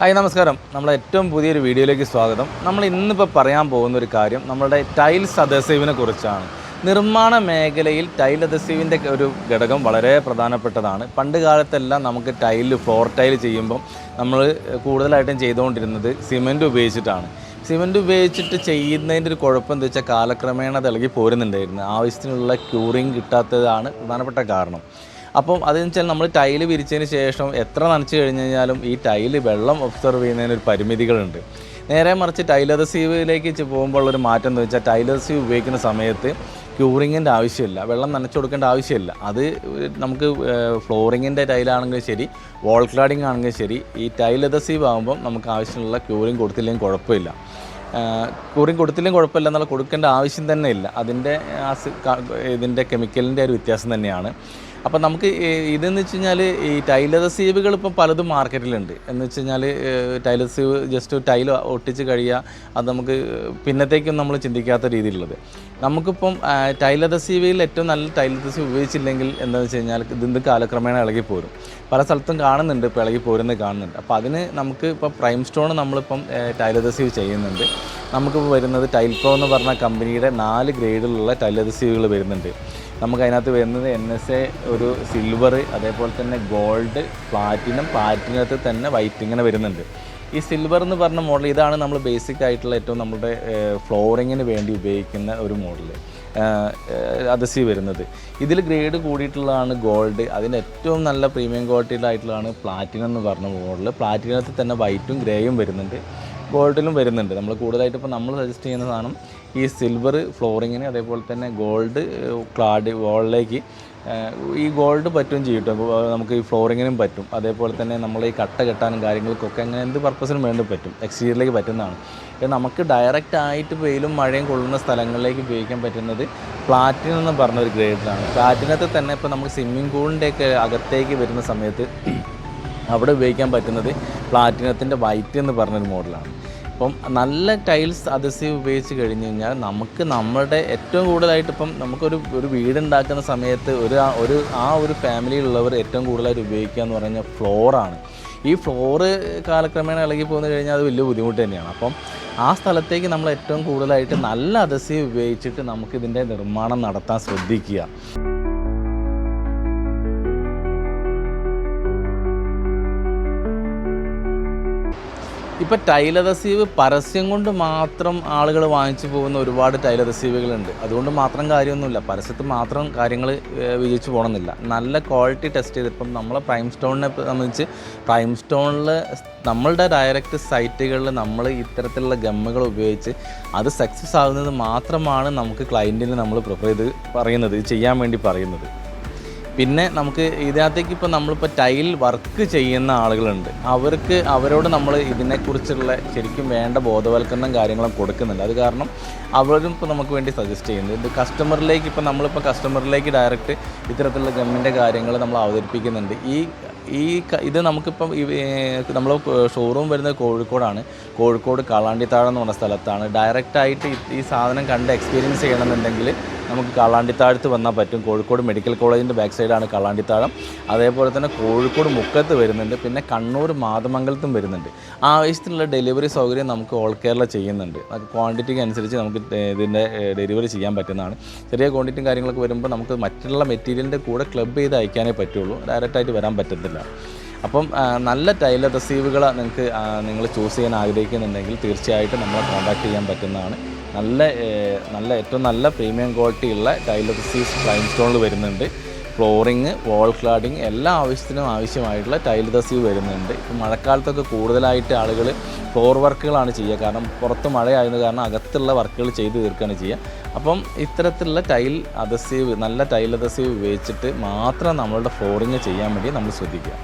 Hi നമസ്കാരം. നമ്മളെ ഏറ്റവും പുതിയൊരു വീഡിയോയിലേക്ക് സ്വാഗതം. നമ്മൾ ഇന്നിപ്പോൾ പറയാൻ പോകുന്ന ഒരു കാര്യം നമ്മുടെ ടൈൽസ് അദസീവിനെ കുറിച്ചാണ്. നിർമ്മാണ മേഖലയിൽ ടൈൽ അദസീവിന്റെ ഒരു ഘടകം വളരെ പ്രധാനപ്പെട്ടതാണ്. പണ്ട് കാലത്തെല്ലാം നമുക്ക് ടൈൽ ഫ്ലോർ ടൈൽ ചെയ്യുമ്പം നമ്മൾ കൂടുതലായിട്ടും ചെയ്തുകൊണ്ടിരുന്നത് സിമെന്റ് ഉപയോഗിച്ചിട്ടാണ്. സിമെന്റ് ഉപയോഗിച്ചിട്ട് ചെയ്യുന്നതിന്റെ ഒരു കുഴപ്പം എന്താ വെച്ചാൽ കാലക്രമേണ തിളകി പോരുന്നുണ്ടായിരുന്നു. ആവശ്യത്തിനുള്ള ക്യൂറിങ് കിട്ടാത്തതാണ് പ്രധാനപ്പെട്ട കാരണം. അപ്പം അതെന്ന് വെച്ചാൽ നമ്മൾ ടൈൽ വിരിച്ചതിന് ശേഷം എത്ര നനച്ച് കഴിഞ്ഞ് കഴിഞ്ഞാലും ഈ ടൈൽ വെള്ളം ഒബ്സർവ് ചെയ്യുന്നതിന് ഒരു പരിമിതികളുണ്ട്. നേരെ മറിച്ച് ടൈൽ അദസീവിലേക്ക് പോകുമ്പോൾ ഒരു മാറ്റം എന്ന് വെച്ചാൽ ടൈലർ അദസീവ് ഉപയോഗിക്കുന്ന സമയത്ത് ക്യൂറിങ്ങിന്റെ ആവശ്യമില്ല. വെള്ളം നനച്ചു കൊടുക്കേണ്ട ആവശ്യമില്ല. അത് നമുക്ക് ഫ്ലോറിങ്ങിന്റെ ടൈലാണെങ്കിലും ശരി വോൾ ക്ലാഡിംഗ് ആണെങ്കിലും ശരി ഈ ടൈൽ അദസീവ് ആകുമ്പം നമുക്ക് ആവശ്യമുള്ള ക്യൂറിങ് കൊടുത്തില്ലെങ്കിൽ കുഴപ്പമില്ല. ക്യൂറിങ് കൊടുത്തില്ലെങ്കിൽ കുഴപ്പമില്ല എന്നുള്ള കൊടുക്കേണ്ട ആവശ്യം തന്നെ ഇല്ല. അതിന്റെ ഇതിന്റെ കെമിക്കലിന്റെ ഒരു വ്യത്യാസം തന്നെയാണ്. അപ്പം നമുക്ക് ഇതെന്ന് വെച്ച് കഴിഞ്ഞാൽ ഈ ടൈലറസീവുകൾ ഇപ്പം പലതും മാർക്കറ്റിലുണ്ട്. എന്ന് വെച്ച് കഴിഞ്ഞാൽ ടൈലർ സീവ് ജസ്റ്റ് ടൈൽ ഒട്ടിച്ച് കഴിയുക അത് നമുക്ക് പിന്നത്തേക്കും നമ്മൾ ചിന്തിക്കാത്ത രീതിയിലുള്ളത്. നമുക്കിപ്പം ടൈലറസീവിൽ ഏറ്റവും നല്ല ടൈലറസീവ് ഉപയോഗിച്ചില്ലെങ്കിൽ എന്താണെന്ന് വെച്ച് കഴിഞ്ഞാൽ ഇതിന്റെ കാലക്രമേണ ഇളകി പോരും പല സ്ഥലത്തും കാണുന്നുണ്ട് ഇപ്പോൾ ഇളകി പോരുന്നത് കാണുന്നുണ്ട്. അപ്പോൾ അതിന് നമുക്ക് ഇപ്പോൾ പ്രൈം സ്റ്റോൺ നമ്മളിപ്പം ടൈലറസീവ് ചെയ്യുന്നുണ്ട്. നമുക്കിപ്പോൾ വരുന്നത് ടൈൽ പ്രോ എന്ന് പറഞ്ഞ കമ്പനിയുടെ നാല് ഗ്രേഡിലുള്ള ടൈലറസീവുകൾ വരുന്നുണ്ട്. നമുക്ക് അതിനകത്ത് വരുന്നത് എൻ എസ് എ ഒരു സിൽവർ അതേപോലെ തന്നെ ഗോൾഡ് പ്ലാറ്റിനം പ്ലാറ്റിനകത്ത് തന്നെ വൈറ്റ് ഇങ്ങനെ വരുന്നുണ്ട്. ഈ സിൽവർ എന്ന് പറഞ്ഞ മോഡൽ ഇതാണ് നമ്മൾ ബേസിക് ആയിട്ടുള്ള ഏറ്റവും നമ്മുടെ ഫ്ലോറിങ്ങിന് വേണ്ടി ഉപയോഗിക്കുന്ന ഒരു മോഡൽ അതസി വരുന്നത്. ഇതിൽ ഗ്രേഡ് കൂടിയിട്ടുള്ളതാണ് ഗോൾഡ് അതിന് ഏറ്റവും നല്ല പ്രീമിയം ക്വാളിറ്റിയിലായിട്ടുള്ളതാണ് പ്ലാറ്റിനം എന്ന് പറഞ്ഞ മോഡൽ പ്ലാറ്റിനത്തിൽ തന്നെ വൈറ്റും ഗ്രേയും വരുന്നുണ്ട്. ഗോൾഡിലും വരുന്നുണ്ട്. നമ്മൾ കൂടുതലായിട്ട് ഇപ്പോൾ നമ്മൾ സജസ്റ്റ് ചെയ്യുന്ന സാധനം ഈ സിൽവർ ഫ്ലോറിങ്ങിന് അതേപോലെ തന്നെ ഗോൾഡ് ക്ലാഡ് വോളിലേക്ക് ഈ ഗോൾഡ് പറ്റും ചെയ്യും നമുക്ക് ഈ ഫ്ലോറിങ്ങിനും പറ്റും. അതേപോലെ തന്നെ നമ്മൾ ഈ കട്ട കെട്ടാനും കാര്യങ്ങൾക്കൊക്കെ അങ്ങനെ എന്ത് പർപ്പസിനും വേണ്ടി പറ്റും. എക്സ്റ്റീരിയറിലേക്ക് പറ്റുന്നതാണ്. നമുക്ക് ഡയറക്റ്റ് ആയിട്ട് വെയിലും മഴയും കൊള്ളുന്ന സ്ഥലങ്ങളിലേക്ക് ഉപയോഗിക്കാൻ പറ്റുന്നത് പ്ലാറ്റിനം എന്ന് പറഞ്ഞ ഒരു ഗ്രേഡിലാണ് പ്ലാറ്റിനത്തിൽ തന്നെ ഇപ്പോൾ നമുക്ക് സ്വിമ്മിംഗ് പൂളിന്റെയൊക്കെ അകത്തേക്ക് വരുന്ന സമയത്ത് അവിടെ ഉപയോഗിക്കാൻ പറ്റുന്നത് പ്ലാറ്റിനത്തിന്റെ വൈറ്റ് എന്ന് പറഞ്ഞൊരു മോഡലാണ്. അപ്പം നല്ല ടൈൽസ് അതസീവ് ഉപയോഗിച്ച് കഴിഞ്ഞ് കഴിഞ്ഞാൽ നമുക്ക് നമ്മുടെ ഏറ്റവും കൂടുതലായിട്ട് ഇപ്പം നമുക്കൊരു ഒരു വീടുണ്ടാക്കുന്ന സമയത്ത് ഒരു ഒരു ആ ഒരു ഫാമിലിയിലുള്ളവർ ഏറ്റവും കൂടുതലായിട്ട് ഉപയോഗിക്കുക എന്ന് പറഞ്ഞാൽ ഫ്ലോറാണ് ഈ ഫ്ലോറ് കാലക്രമേണ ഇളകി പോന്നു കഴിഞ്ഞാൽ അത് വലിയ ബുദ്ധിമുട്ട് തന്നെയാണ്. അപ്പം ആ സ്ഥലത്തേക്ക് നമ്മൾ ഏറ്റവും കൂടുതലായിട്ട് നല്ല അതസീവ് ഉപയോഗിച്ചിട്ട് നമുക്കിതിന്റെ നിർമ്മാണം നടത്താൻ ശ്രദ്ധിക്കുക. ഇപ്പോൾ ടൈല റസീവ് പരസ്യം കൊണ്ട് മാത്രം ആളുകൾ വാങ്ങിച്ചു പോകുന്ന ഒരുപാട് ടൈൽ അദസീവുകളുണ്ട് അതുകൊണ്ട് മാത്രം കാര്യമൊന്നുമില്ല. പരസ്യത്തിൽ മാത്രം കാര്യങ്ങൾ വിജയിച്ചു പോകണമെന്നില്ല. നല്ല ക്വാളിറ്റി ടെസ്റ്റ് ചെയ്ത് ഇപ്പം നമ്മളെ പ്രൈം സ്റ്റോണിനെ സംബന്ധിച്ച് പ്രൈം സ്റ്റോണിൽ നമ്മളുടെ ഡയറക്റ്റ് സൈറ്റുകളിൽ നമ്മൾ ഇത്തരത്തിലുള്ള ഗമ്മുകൾ ഉപയോഗിച്ച് അത് സക്സസ് ആകുന്നത് മാത്രമാണ് നമുക്ക് ക്ലയന്റിന് നമ്മൾ പ്രിഫർ ചെയ്ത് പറയുന്നത് ചെയ്യാൻ വേണ്ടി പറയുന്നത്. പിന്നെ നമുക്ക് ഇതിനകത്തേക്ക് ഇപ്പോൾ നമ്മളിപ്പോൾ ടൈൽ വർക്ക് ചെയ്യുന്ന ആളുകളുണ്ട്. അവർക്ക് അവരോട് നമ്മൾ ഇതിനെക്കുറിച്ചുള്ള ശരിക്കും വേണ്ട ബോധവൽക്കരണം കാര്യങ്ങളും കൊടുക്കുന്നുണ്ട്. അത് കാരണം അവരും ഇപ്പോൾ നമുക്ക് വേണ്ടി സജസ്റ്റ് ചെയ്യുന്നത് ഇത് കസ്റ്റമറിലേക്ക് ഇപ്പോൾ നമ്മളിപ്പോൾ കസ്റ്റമറിലേക്ക് ഡയറക്റ്റ് ഇത്തരത്തിലുള്ള ഗവൺമെന്റ് കാര്യങ്ങൾ നമ്മൾ അവതരിപ്പിക്കുന്നുണ്ട്. ഈ ഈ ഇത് നമുക്കിപ്പം നമ്മൾ ഷോറൂം വരുന്നത് കോഴിക്കോടാണ്. കോഴിക്കോട് കാളാണ്ടിത്താഴം എന്ന് പറഞ്ഞ സ്ഥലത്താണ്. ഡയറക്റ്റായിട്ട് ഈ സാധനം കണ്ട് എക്സ്പീരിയൻസ് ചെയ്യണമെന്നുണ്ടെങ്കിൽ നമുക്ക് കാളാണ്ടിത്താഴത്ത് വന്നാൽ പറ്റും. കോഴിക്കോട് മെഡിക്കൽ കോളേജിന്റെ ബാക്ക് സൈഡാണ് കാളാണ്ടിത്താഴം. അതേപോലെ തന്നെ കോഴിക്കോട് മുക്കത്ത് വരുന്നുണ്ട്. പിന്നെ കണ്ണൂർ മാതമംഗലത്തും വരുന്നുണ്ട്. ആവശ്യത്തിനുള്ള ഡെലിവറി സൗകര്യം നമുക്ക് ഓൾ കേരള ചെയ്യുന്നുണ്ട്. അത് ക്വാണ്ടിറ്റിക്ക് അനുസരിച്ച് നമുക്ക് ഇതിന്റെ ഡെലിവറി ചെയ്യാൻ പറ്റുന്നതാണ്. ചെറിയ ക്വാണ്ടിറ്റിയും കാര്യങ്ങളൊക്കെ വരുമ്പോൾ നമുക്ക് മറ്റുള്ള മെറ്റീരിയലിന്റെ കൂടെ ക്ലബ് ചെയ്ത് അയക്കാനേ പറ്റുള്ളൂ. ഡയറക്റ്റായിട്ട് വരാൻ പറ്റത്തില്ല. അപ്പം നല്ല ടൈലർ റിസീവുകൾ നിങ്ങൾക്ക് നിങ്ങൾ ചൂസ് ചെയ്യാൻ ആഗ്രഹിക്കുന്നുണ്ടെങ്കിൽ തീർച്ചയായിട്ടും നമ്മളെ കോൺടാക്റ്റ് ചെയ്യാൻ പറ്റുന്നതാണ്. നല്ല നല്ല ഏറ്റവും നല്ല പ്രീമിയം ക്വാളിറ്റി ഉള്ള ടൈലർ റിസീവ്സ് ക്ലൈം സ്റ്റോണിൽ വരുന്നുണ്ട്. ഫ്ലോറിങ് വോൾ ക്ലാഡിങ് എല്ലാ ആവശ്യത്തിനും ആവശ്യമായിട്ടുള്ള ടൈൽ ദസി വരുന്നുണ്ട്. ഇപ്പം മഴക്കാലത്തൊക്കെ കൂടുതലായിട്ട് ആളുകൾ ഫ്ലോർ വർക്കുകളാണ് ചെയ്യുക. കാരണം പുറത്ത് മഴയായത് കാരണം അകത്തുള്ള വർക്കുകൾ ചെയ്ത് തീർക്കുകയാണ് ചെയ്യുക. അപ്പം ഇത്തരത്തിലുള്ള ടൈൽ അദസീവ് നല്ല ടൈൽ അദസീവ് ഉപയോഗിച്ചിട്ട് മാത്രം നമ്മളുടെ ഫ്ലോറിങ് ചെയ്യാൻ വേണ്ടി നമ്മൾ ശ്രദ്ധിക്കുക.